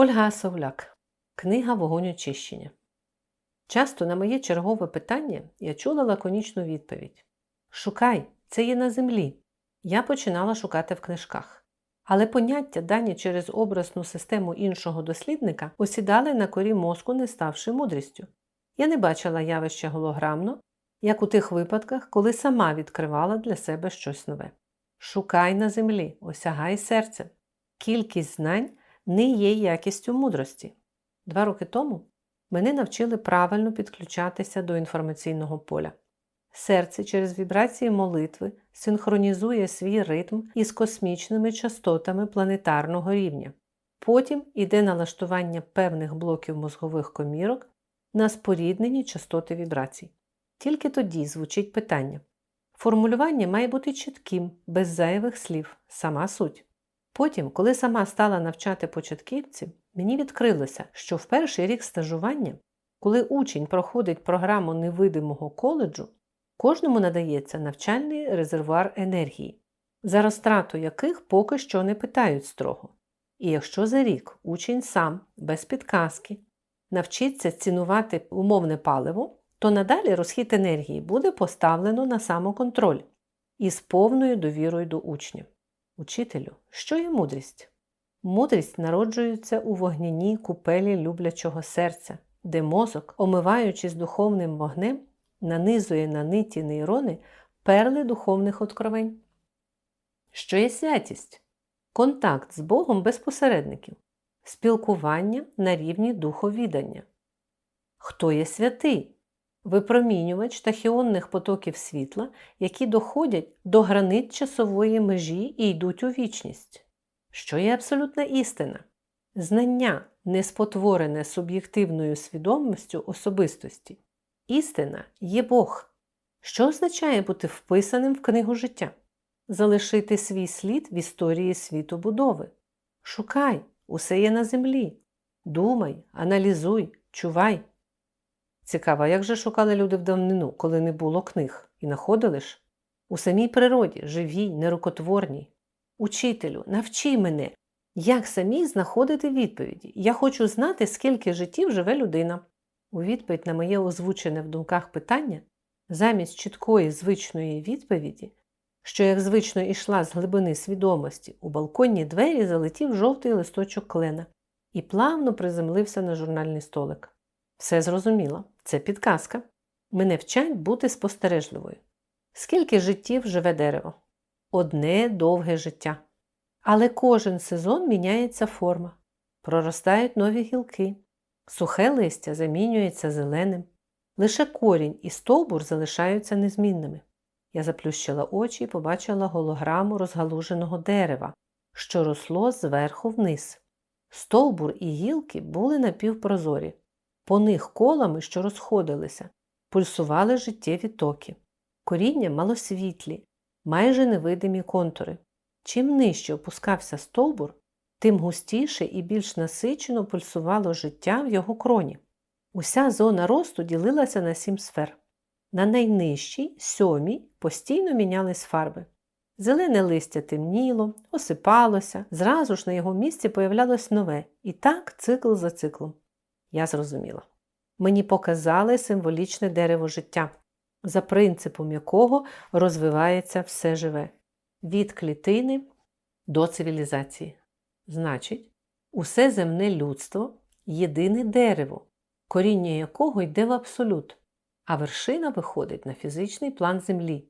Ольга Сауляк. Книга Вогонь очищення. Часто на моє чергове питання я чула лаконічну відповідь: Шукай, це є на землі. Я починала шукати в книжках. Але поняття, дані через образну систему іншого дослідника, осідали на корі мозку, не ставши мудрістю. Я не бачила явища голограмно, як у тих випадках, коли сама відкривала для себе щось нове. Шукай на землі, осягай серцем. Кількість знань не є якістю мудрості. Два роки тому мене навчили правильно підключатися до інформаційного поля. Серце через вібрації молитви синхронізує свій ритм із космічними частотами планетарного рівня. Потім іде налаштування певних блоків мозгових комірок на споріднені частоти вібрацій. Тільки тоді звучить питання. Формулювання має бути чітким, без зайвих слів, сама суть. Потім, коли сама стала навчати початківців, мені відкрилося, що в перший рік стажування, коли учень проходить програму невидимого коледжу, кожному надається навчальний резервуар енергії, за розтрату яких поки що не питають строго. І якщо за рік учень сам, без підказки, навчиться цінувати умовне паливо, то надалі розхід енергії буде поставлено на самоконтроль із повною довірою до учня. Учителю, що є мудрість? Мудрість народжується у вогняній купелі люблячого серця, де мозок, омиваючись духовним вогнем, нанизує на ниті нейрони перли духовних откровень. Що є святість? Контакт з Богом без посередників, спілкування на рівні духовідання. Хто є святий? Випромінювач тахіонних потоків світла, які доходять до границь часової межі і йдуть у вічність. Що є абсолютна істина? Знання, не спотворене суб'єктивною свідомістю особистості. Істина є Бог. Що означає бути вписаним в книгу життя? Залишити свій слід в історії світобудови. Шукай, усе є на землі. Думай, аналізуй, чувай. Цікаво, як же шукали люди в давнину, коли не було книг, і находили ж? У самій природі, живій, нерукотворній. Учителю, навчи мене, як самій знаходити відповіді. Я хочу знати, скільки життів живе людина. У відповідь на моє озвучене в думках питання, замість чіткої звичної відповіді, що як звично йшла з глибини свідомості, у балконні двері залетів жовтий листочок клена і плавно приземлився на журнальний столик. Все зрозуміло, це підказка. Мене вчать бути спостережливою. Скільки життів живе дерево? Одне довге життя. Але кожен сезон міняється форма, проростають нові гілки, сухе листя замінюється зеленим, лише корінь і стовбур залишаються незмінними. Я заплющила очі і побачила голограму розгалуженого дерева, що росло зверху вниз. Стовбур і гілки були напівпрозорі. По них колами, що розходилися, пульсували життєві токи. Коріння малосвітлі, майже невидимі контури. Чим нижче опускався стовбур, тим густіше і більш насичено пульсувало життя в його кроні. Уся зона росту ділилася на сім сфер. На найнижчій, сьомій, постійно мінялись фарби. Зелене листя темніло, осипалося, зразу ж на його місці появлялось нове, і так цикл за циклом. Я зрозуміла. Мені показали символічне дерево життя, за принципом якого розвивається все живе від клітини до цивілізації. Значить, усе земне людство єдине дерево, коріння якого йде в абсолют, а вершина виходить на фізичний план Землі.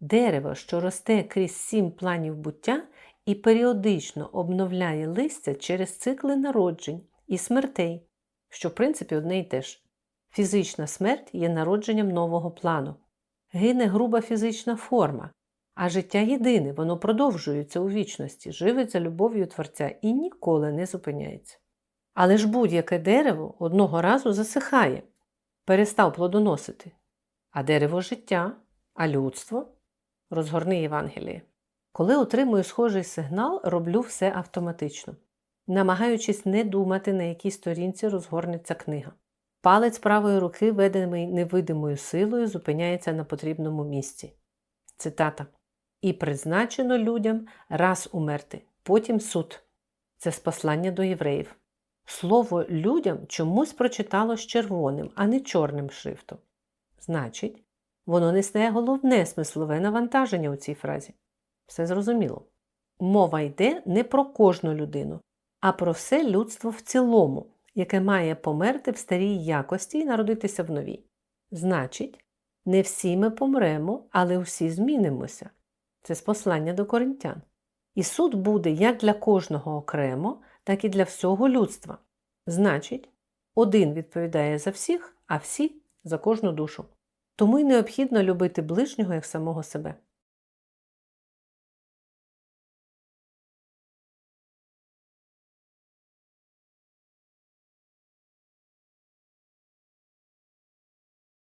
Дерево, що росте крізь сім планів буття і періодично обновляє листя через цикли народжень і смертей, що в принципі одне й те ж. Фізична смерть є народженням нового плану. Гине груба фізична форма, а життя єдине, воно продовжується у вічності, живиться любов'ю Творця і ніколи не зупиняється. Але ж будь-яке дерево одного разу засихає, перестав плодоносити. А дерево життя, а людство розгорни Євангеліє. Коли отримую схожий сигнал, роблю все автоматично, намагаючись не думати, на якій сторінці розгорнеться книга. Палець правої руки, ведений невидимою силою, зупиняється на потрібному місці. Цитата. І призначено людям раз умерти, потім суд. Це з послання до євреїв. слово людям чомусь прочитало з червоним, а не чорним шрифтом. Значить, воно несе головне смислове навантаження у цій фразі. Все зрозуміло. Мова йде не про кожну людину, а про все людство в цілому, яке має померти в старій якості і народитися в новій. Значить, не всі ми помремо, але всі змінимося. Це з послання до коринтян. І суд буде як для кожного окремо, так і для всього людства. Значить, один відповідає за всіх, а всі за кожну душу. Тому й необхідно любити ближнього як самого себе.